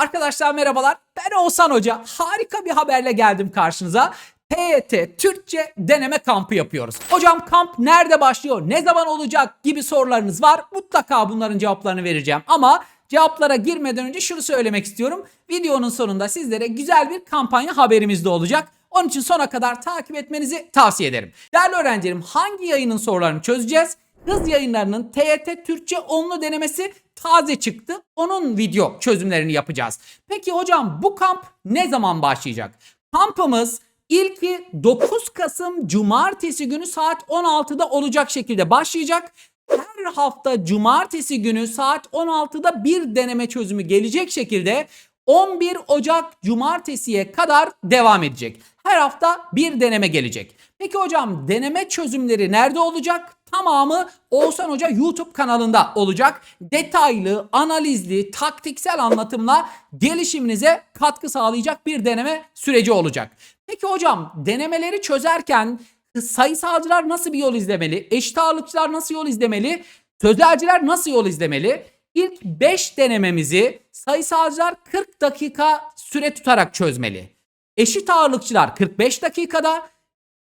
Arkadaşlar merhabalar. Ben Oğuzhan Hoca. Harika bir haberle geldim karşınıza. TYT Türkçe deneme kampı yapıyoruz. Hocam kamp nerede başlıyor? Ne zaman olacak? gibi sorularınız var. Mutlaka bunların cevaplarını vereceğim. Ama cevaplara girmeden önce şunu söylemek istiyorum. Videonun sonunda sizlere güzel bir kampanya haberimiz de olacak. Onun için sona kadar takip etmenizi tavsiye ederim. Değerli öğrencilerim hangi yayının sorularını çözeceğiz? Hız yayınlarının TYT Türkçe onlu denemesi taze çıktı. Onun video çözümlerini yapacağız. Peki hocam bu kamp ne zaman başlayacak? Kampımız ilki 9 Kasım Cumartesi günü saat 16'da olacak şekilde başlayacak. Her hafta Cumartesi günü saat 16'da bir deneme çözümü gelecek şekilde 11 Ocak Cumartesiye kadar devam edecek. Her hafta bir deneme gelecek. Peki hocam deneme çözümleri nerede olacak? Tamamı Oğuzhan Hoca YouTube kanalında olacak. Detaylı, analizli, taktiksel anlatımla gelişiminize katkı sağlayacak bir deneme süreci olacak. Peki hocam denemeleri çözerken sayısalcılar nasıl bir yol izlemeli? Eşit ağırlıkçılar nasıl yol izlemeli? Sözelciler nasıl yol izlemeli? İlk 5 denememizi sayısalcılar 40 dakika süre tutarak çözmeli. Eşit ağırlıkçılar 45 dakikada,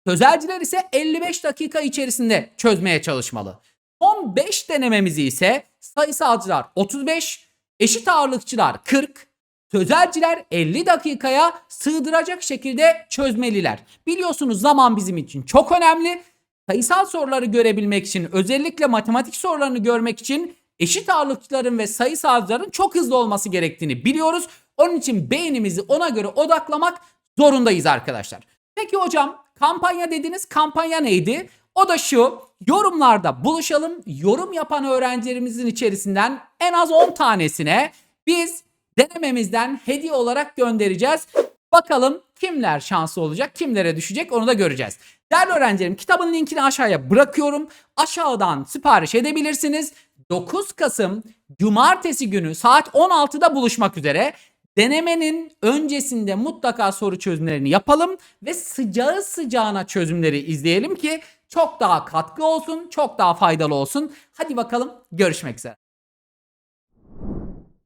sözelciler ise 55 dakika içerisinde çözmeye çalışmalı. Son 5 denememizi ise sayısalcılar 35, eşit ağırlıkçılar 40, sözelciler 50 dakikaya sığdıracak şekilde çözmeliler. Biliyorsunuz zaman bizim için çok önemli. Sayısal soruları görebilmek için özellikle matematik sorularını görmek için eşit ağırlıkçıların ve sayısalcıların çok hızlı olması gerektiğini biliyoruz. Onun için beynimizi ona göre odaklamak zorundayız arkadaşlar. Peki hocam kampanya dediniz kampanya neydi? O da şu yorumlarda buluşalım. Yorum yapan öğrencilerimizin içerisinden en az 10 tanesine biz denememizden hediye olarak göndereceğiz. Bakalım kimler şanslı olacak, kimlere düşecek onu da göreceğiz. Değerli öğrencilerim kitabın linkini aşağıya bırakıyorum. Aşağıdan sipariş edebilirsiniz. 9 Kasım Cumartesi günü saat 16'da buluşmak üzere. Denemenin öncesinde mutlaka soru çözümlerini yapalım ve sıcağı sıcağına çözümleri izleyelim ki çok daha katkı olsun, çok daha faydalı olsun. Hadi bakalım görüşmek üzere.